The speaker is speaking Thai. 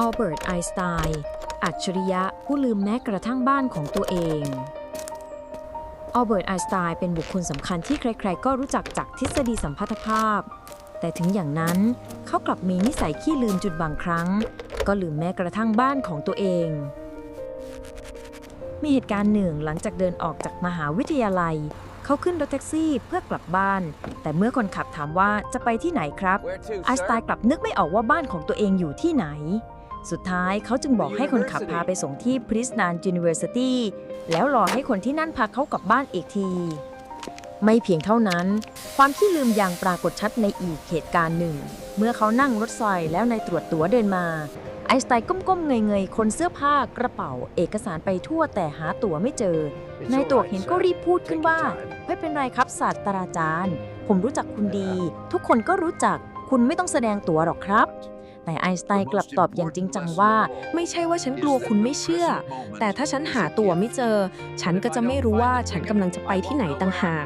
อัลเบิร์ต ไอน์สไตน์ อัจฉริยะผู้ลืมแม้กระทั่งบ้านของตัวเองอัลเบิร์ต ไอน์สไตน์เป็นบุคคลสำคัญที่ใครๆ ก็รู้จักจากทฤษฎีสัมพัทธภาพ แต่ถึงอย่างนั้นเขากลับมีนิสัยขี้ลืมจุดบางครั้ง ก็ลืมแม้กระทั่งบ้านของตัวเอง มีเหตุการณ์หนึ่งหลังจากเดินออกจากมหาวิทยาลัย เขาขึ้นรถแท็กซี่เพื่อกลับบ้าน แต่เมื่อคนขับถามว่าจะไปที่ไหนครับ Where to, ไอน์ส sir? ไตน์กลับนึกไม่ออกว่าบ้านของตัวเองอยู่ที่ไหน สุดท้ายเขาจึงบอกให้คนขับพาไปส่งที่ Princeton University แล้วรอให้คนที่นั่นพาเขากลับบ้านอีกที ไม่เพียงเท่านั้น ความขี้ลืมยังปรากฏชัดในอีกเหตุการณ์หนึ่ง เมื่อเขานั่งรถไฟแล้วนายตรวจตั๋วเดินมา ไอน์สไตน์ก้มๆเงยๆคนเสื้อผ้ากระเป๋า เอกสารไปทั่วแต่หาตั๋วไม่เจอ It's นาย all ตรวจ right, เห็น sir. ก็รีบพูดขึ้น Take your ว่า time. ไม่เป็นไรครับศาสตราจารย์ ผมรู้จักคุณดี ทุกคนก็รู้จักคุณไม่ต้องแสดงตัวหรอกครับ แต่ไอน์สไตน์กลับตอบอย่างจริงจังว่า ไม่ใช่ว่าฉันกลัวคุณไม่เชื่อ แต่ถ้าฉันหาตั๋วไม่เจอ ฉันก็จะไม่รู้ว่าฉันกำลังจะไปที่ไหนต่างหาก